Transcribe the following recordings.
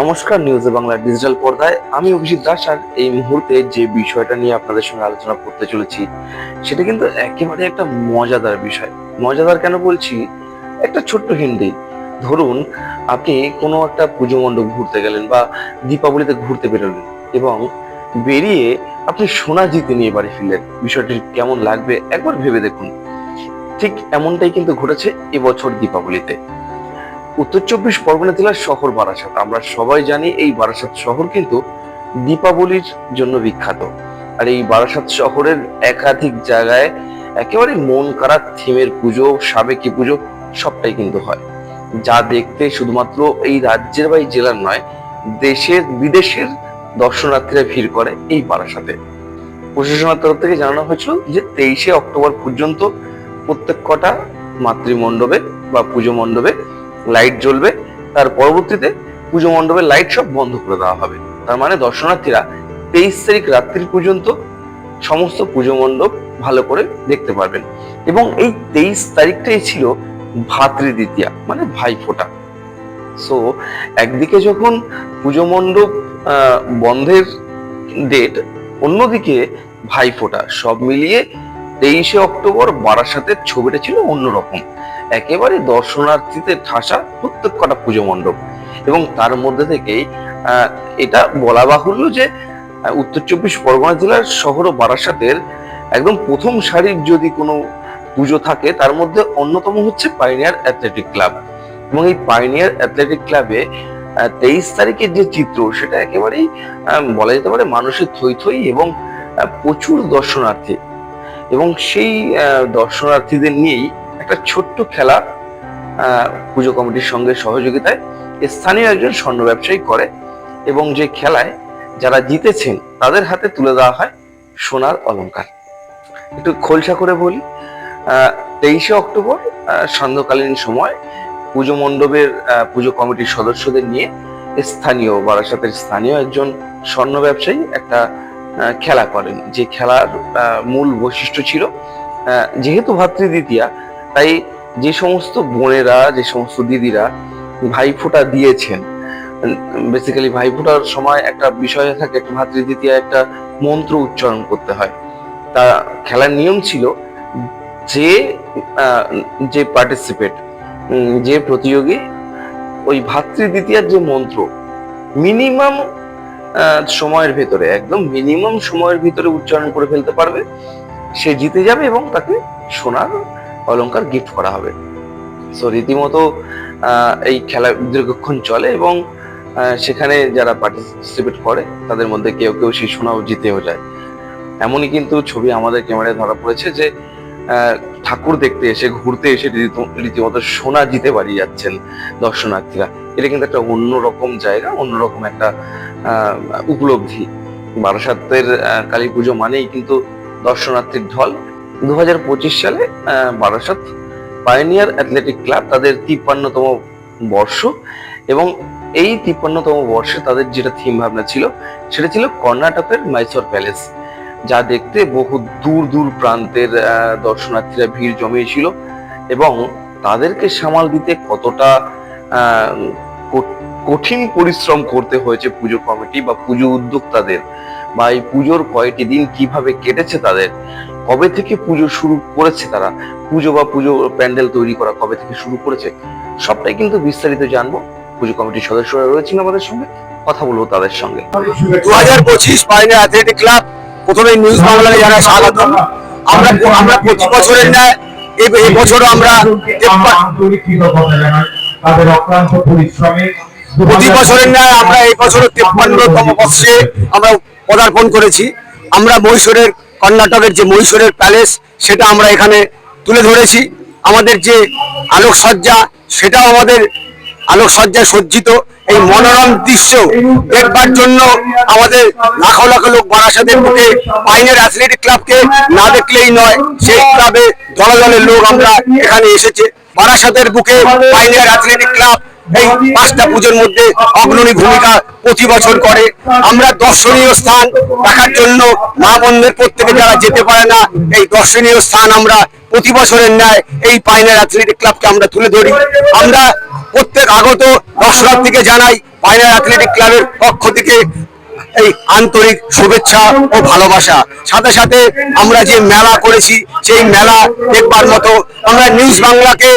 নমস্কার নিউজে বাংলা ডিজিটাল পর্দায়। আমি অভিজিৎ দাস আর এই মুহূর্তে যে বিষয়টা নিয়ে আপনাদের সঙ্গে আলোচনা করতে চলেছি, সেটা কিন্তু একেবারে একটা মজাদার বিষয়। মজাদার কেন বলছি? একটা ছোট্ট হিন্দি। ধরুন, আপনি কোনো একটা পুজো মণ্ডপ ঘুরতে গেলেন বা দীপাবলিতে ঘুরতে বেরোলেন এবং বেরিয়ে আপনি সোনা জিতে নিয়ে বাড়ি ফিরলেন। বিষয়টি কেমন লাগবে একবার ভেবে দেখুন। ঠিক এমনটাই কিন্তু ঘটেছে এবছর দীপাবলিতে। উত্তর চব্বিশ পরগনা জেলার শহর বারাসাত। আমরা সবাই জানি এই বারাসাত শহর কিন্তু দীপাবলির জন্য বিখ্যাত। আর এই বারাসাত শহরের একাধিক জায়গায় একেবারে মন কারা থিমের পুজো, সাবেকি পুজো সবটাই কিন্তু হয়। যা দেখতে শুধুমাত্র এই রাজ্যের বা এই জেলার নয়, দেশের, বিদেশের দর্শনার্থীরা ভিড় করে এই বারাসাতে। প্রশাসনের তরফ থেকে জানানো হয়েছিল যে তেইশে অক্টোবর পর্যন্ত প্রত্যেক কটা মাতৃমণ্ডপে বা পুজো মণ্ডপে লাইট জ্বলবে, তার পরবর্তীতে পুজো মণ্ডপের লাইট সব বন্ধ করে দেওয়া হবে। তার মানে দর্শনার্থীরা তেইশ তারিখ রাত্রি পর্যন্ত সমস্ত পুজো মণ্ডপ ভালো করে দেখতে পারবেন। এবং এই তেইশ তারিখটাই ছিল ভাতৃদ্বিতীয়া মানে ভাইফোঁটা। সো একদিকে যখন পুজো মণ্ডপ বন্ধের ডেট অন্যদিকে ভাইফোঁটা, সব মিলিয়ে তেইশে অক্টোবর বারাসাতের ছবিটা ছিল অন্যরকম। একেবারে দর্শনার্থীদের ঠাসা প্রত্যেক কটা পুজো মণ্ডপ। এবং তার মধ্যে থেকেই এটা বলা বাহুল্য যে উত্তর চব্বিশ পরগনা জেলার শহর ও বারাসাতের একদম প্রথম সারির যদি কোনো পুজো থাকে, তার মধ্যে অন্যতম হচ্ছে পাইনিয়ার অ্যাথলেটিক ক্লাব এবং এই পাইনিয়ার অ্যাথলেটিক ক্লাবে তেইশ তারিখের যে চিত্র, সেটা একেবারেই বলা যেতে পারে মানুষের থই থই এবং প্রচুর দর্শনার্থী। এবং সেই দর্শনার্থীদের নিয়েই একটা ছোট্ট খেলা পুজো কমিটির সঙ্গে সহযোগিতায় স্থানীয় একজন স্বর্ণ ব্যবসায়ী করে এবং যে খেলায় যারা জিতেছেন তাদের হাতে তুলে দেওয়া হয় সোনার অলংকার। একটু খোলসা করে বলি তেইশে অক্টোবর সান্ধ্যকালীন সময় পুজো মণ্ডপের পুজো কমিটির সদস্যদের নিয়ে স্থানীয়, বারাসাতের স্থানীয় একজন স্বর্ণ ব্যবসায়ী একটা খেলা করেন। যে খেলার মূল বৈশিষ্ট্য ছিল যেহেতু ভাতৃদ্বিতীয়া তাই যে সমস্ত বোনেরা, যে সমস্ত দিদিরা ভাইফোঁটা দিয়েছেন বেসিক্যালি ভাইফোঁটার সময় একটা বিষয় থাকে, একটা ভাতৃদ্বিতীয়া, একটা মন্ত্র উচ্চারণ করতে হয়। তা খেলার নিয়ম ছিল যে যে পার্টিসিপেট যে প্রতিযোগী ওই ভাতৃদ্বিতীয়ার যে মন্ত্র মিনিমাম সময়ের ভেতরে, একদম মিনিমাম সময়ের ভিতরে উচ্চারণ করে ফেলতে পারবে, সে জিতে যাবে এবং তাকে সোনার অলংকার গিফট করা হবে। সো রীতিমতো এই খেলা দীর্ঘক্ষণ চলে এবং সেখানে যারা পার্টিসিপেট করে, তাদের মধ্যে কেউ কেউ সেই সোনাও জিতেও যায়। এমনই কিন্তু ছবি আমাদের ক্যামেরায় ধরা পড়েছে যে ঠাকুর দেখতে এসে, ঘুরতে এসে রীতিমতো সোনা জিতে বাড়ি যাচ্ছেন দর্শনার্থীরা। এটা কিন্তু একটা অন্যরকম জায়গা, অন্যরকম একটা উপলব্ধি। বারাসাতের কালী পুজো মানেই কিন্তু দর্শনার্থীর ঢল। দু হাজার পঁচিশ সালে বারাসাত পাইনিয়ার অ্যাথলেটিক ক্লাব তাদের তিপ্পান্নতম বর্ষ এবং এই তিপ্পান্নতম বর্ষে তাদের যেটা থিম ভাবনা ছিল, সেটা ছিল কর্ণাটকের মাইসোর প্যালেস যা দেখতে বহু দূর দূর প্রান্তের দর্শনার্থীরা ভিড় জমিয়েছিল এবং তাদেরকে সামাল দিতে কতটা কঠিন পরিশ্রম করতে হয়েছে পুজো কমিটি বা পুজো উদ্যোক্তাদের। বা এই পুজোর কয়েকটি দিন কীভাবে কেটেছে তাদের? কবে থেকে পুজো শুরু করেছে তারা? পুজো বা পুজো প্যান্ডেল তৈরি করা কবে থেকে শুরু করেছে? সবটাই কিন্তু বিস্তারিত জানব। পুজো কমিটির সদস্যরা রয়েছেন আমাদের সঙ্গে। কথা বলব তাদের সঙ্গে। দু হাজার পঁচিশ পাইনে অ্যাথলেটিক ক্লাব প্রথমে নিউজ বাংলাকে জানাই স্বাগত আমরা আমরা প্রতি বছরের ন্যায় এই বছরও আমরা তাদের অক্লান্ত পরিশ্রমে প্রতি বছরের ন্যায় আমরা এই বছর তেপ্পান্নতম বর্ষে আমরা পদার্পণ করেছি। আমরা মহীশূরের, কর্ণাটকের যে মহীশূরের প্যালেস সেটা আমরা এখানে তুলে ধরেছি। আমাদের যে আলোকসজ্জা, সেটাও আমাদের আলোকসজ্জায় সজ্জিত। এই মনোরম দৃশ্য দেখবার জন্য আমাদের লাখো লাখো লোক বারাসাতের বুকে পাইনের অ্যাথলেটিক ক্লাবকে না দেখলেই নয়, সেই ক্লাবে দলে দলে লোক আমরা এখানে এসেছে। বারাসাতের বুকে পাইনের অ্যাথলেটিক ক্লাব এই পাঁচটা পুজোর মধ্যে অগ্রণী ভূমিকা প্রতি বছর করে। আমরা দর্শনীয় স্থান দেখার জন্য মা বন্ধের প্রত্যেকে যারা যেতে পারে না। এই দর্শনীয় স্থান আমরা প্রতি বছরের ন্যায় এই পাইনার অ্যাথলেটিক ক্লাবকে আমরা তুলে ধরি। আমরা প্রত্যেক আগত দর্শনার্থীকে জানাই, পাইনার অ্যাথলেটিক ক্লাবের পক্ষ থেকে এই আন্তরিক শুভেচ্ছা ও ভালোবাসা। সাথে সাথে আমরা যে মেলা করেছি, সেই মেলা দেখবার মতো আমরা নিউজ বাংলাকে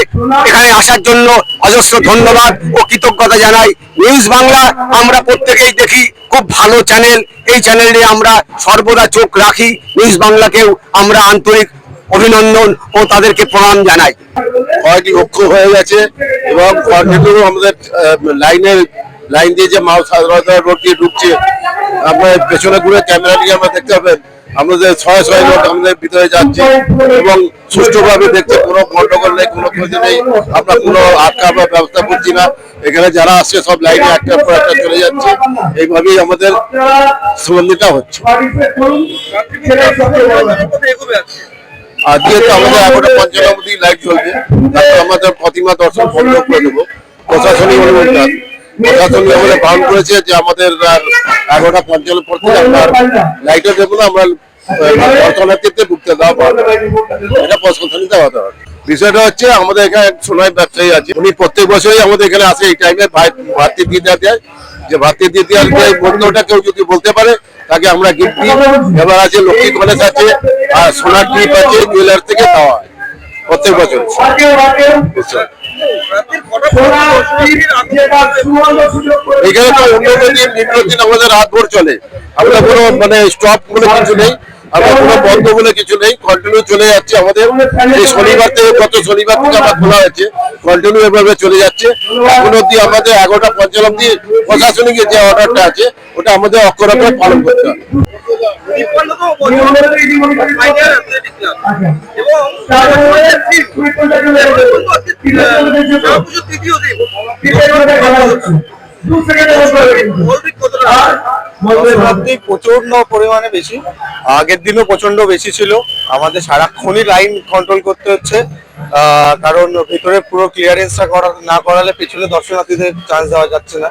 এখানে আসার জন্য অজস্র ধন্যবাদ ও কৃতজ্ঞতা জানাই। নিউজ বাংলা আমরা প্রত্যেকেই দেখি, খুব ভালো চ্যানেল। এই চ্যানেলে আমরা সর্বদা চোখ রাখি। নিউজ বাংলাকেও আমরা আন্তরিক অভিনন্দন ও তাদেরকে প্রণাম জানাই। কয়েকটি অক্ষ হয়ে গেছে এবং আমাদের লাইনের লাইন দিয়ে যে মাল সাধারণত রোড দিয়ে ঢুকছে, আপনার পেছনে ঘুরে ক্যামেরা দিয়ে আমরা দেখতে পাবেন আমাদের ছয় ছয় লোক আমাদের ভিতরে যাচ্ছে এবং সুষ্ঠুভাবে দেখছে কোনো গন্ডগোল নেই, কোনো ক্ষতি নেই, আমরা কোনো আটকা আমরা ব্যবস্থা করছি না। এখানে যারা আসছে সব লাইনে একটার পর একটা চলে যাচ্ছে। এইভাবেই আমাদের সুগন্ধিটা হচ্ছে। আর যেহেতু আমাদের এখনও পঞ্চানবতী লাইট চলবে তারপর আমাদের প্রতিমা দর্শন বন্ধ করে দেবো। প্রশাসনিক অনুমোদন করেছে যে আমাদের আর এগারোটা পঞ্চান্ন পর থেকে আপনার লাইটও দেবো আমরা আহ, দর্শনার্থীতে দেওয়া এটা প্রশাসনিকটা হতে হবে বিষয়টা হচ্ছে আমাদের এখানে এক সোনাই ব্যবসায়ী আছে। উনি প্রত্যেক বছরই আমাদের এখানে আসে এই টাইমে ভাতৃ দিয়ে দেওয়া দেয়। যে ভাতৃ দিয়ে দেওয়ার যে বন্ধুটা কেউ যদি বলতে পারে তাকে আমরা গিফট দিই। এবার আছে লক্ষ্মী কলেজ আছে আর সোনার টিপ আছে জুয়েলার থেকে দেওয়া হয় প্রত্যেক বছর? এখানে তো অন্য দিন নিম্ন দিন আমাদের রাত ভোর চলে। আমরা কোনো মানে স্টপ বলে কিছু নেই। আমরা কোনো বন্ধ বলে কিছু নেই। কন্টিনিউ চলে যাচ্ছে আমাদের। এই শনিবার থেকে গত শনিবার থেকে আমরা খোলা হয়েছে। কন্টিনিউ এভাবে চলে যাচ্ছে। এখন অব্দি আমাদের এগারোটা পঞ্চাশ অব্দি প্রশাসনিক যে অর্ডারটা আছে ওটা আমাদের অক্ষরকে পালন করতে হবে। প্রচণ্ড পরিমাণে বেশি। আগের দিনও প্রচণ্ড বেশি ছিল। আমাদের সারাক্ষণই লাইন কন্ট্রোল করতে হচ্ছে। কারণ ভেতরে পুরো ক্লিয়ারেন্সটা করা না করালে পেছনে দর্শনার্থীদের চান্স দেওয়া যাচ্ছে না।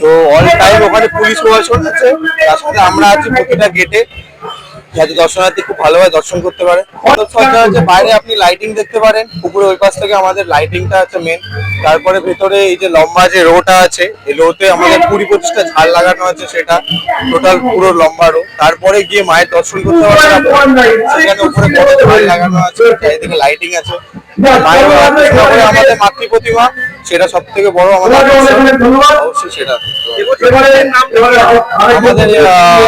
তো অল টাইম ওখানে পুলিশ প্রশাসন আছে। তার সাথে আমরা আছি প্রতিটা গেটে যাতে দর্শনার্থী খুব ভালোভাবে দর্শন করতে পারে। বাইরে আপনি লাইটিং দেখতে পারেন পুকুরের ওই পাশ থেকে আমাদের লাইটিংটা আছে মেন তারপরে ভেতরে এই যে লম্বা যে রোটা আছে, এই রোতে আমাদের কুড়ি পঁচিশটা ঝাল লাগানো আছে সেটা। টোটাল পুরো লম্বা রো। তারপরে গিয়ে মায়ের দর্শন করতে পারেন সেখানে উপরে লাগানো আছে, চারিদিকে লাইটিং আছে। আমাদের মাতৃ প্রতিমা সেটা সব থেকে বড় আমাদের। অবশ্যই সেটা। আমাদের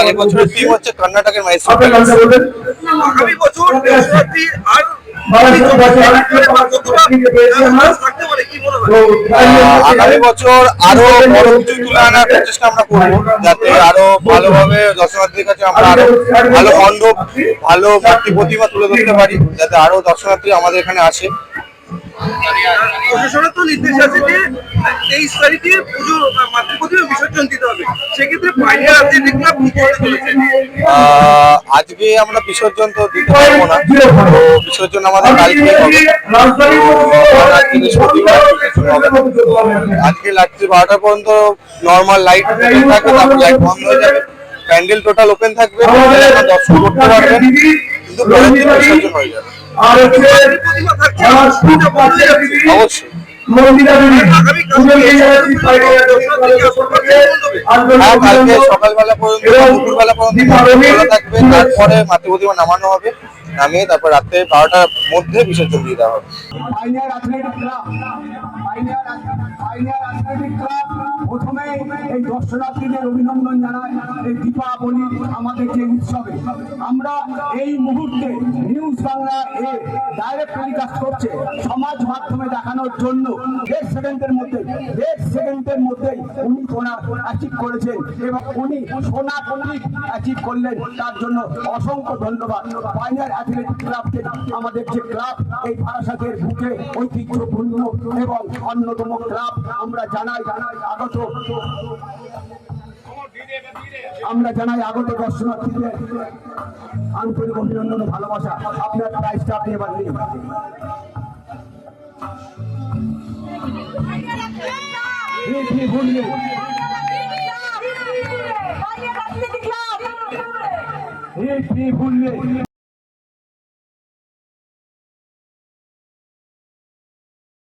এবছরের থিম হচ্ছে কর্ণাটকের মাইসোর আগামী বছর আর আগামী বছর আরও বড় কিছু তুলে আনার প্রচেষ্টা আমরা করব যাতে আরও ভালোভাবে দর্শনার্থীর কাছে আমরা আরও ভালো মণ্ডপ ভালো মূর্তি প্রতিমা তুলে ধরতে পারি, যাতে আরও দর্শনার্থী আমাদের এখানে আসে। প্রশাসনের তো নির্দেশ আছে যে তেইশ তারিখে পুজো মাতৃ প্রতিমা বিসর্জন দিতে হবে। সেক্ষেত্রে বাইরে দেখলাম আজকে আমরা বিসর্জন তো দিতে পারব না। তো বিসর্জন আমাদের কালকে আজকে রাত্রি বারোটা পর্যন্ত নর্মাল লাইট থাকবে তারপর লাইট বন্ধ হয়ে যাবে। প্যান্ডেল টোটাল ওপেন থাকবে। দর্শন করতে পারবেন। কিন্তু পরের দিন বিসর্জন হয়ে যাবে। পুজো বন্ধ হয়ে তারপরে মাতৃ নামানো হবে নামিয়ে তারপর রাত্রে বারোটার মধ্যে বিসর্জন দিয়ে দেওয়া হবে। সমাজ মাধ্যমে দেখানোর জন্য। দেড় সেকেন্ডের মধ্যে, দেড় সেকেন্ডের মধ্যেই উনি সোনা অ্যাচিভ করেছেন এবং উনি সোনা অ্যাচিভ করলেন। তার জন্য অসংখ্য ধন্যবাদ। পাইনিয়ার অ্যাথলেটিক ক্লাবকে আমাদের যে ক্লাব এই বারাসাতের বুকে ঐতিহ্যপূর্ণ এবং অন্যতম ক্লাব, আমরা জানাই আগত। আমরা জানাই আগত দর্শনার্থীদের আন্তরিক অভিনন্দন ভালোবাসা। আপনার প্রাইজটা আপনি এবার এই এই ভুলিয়ে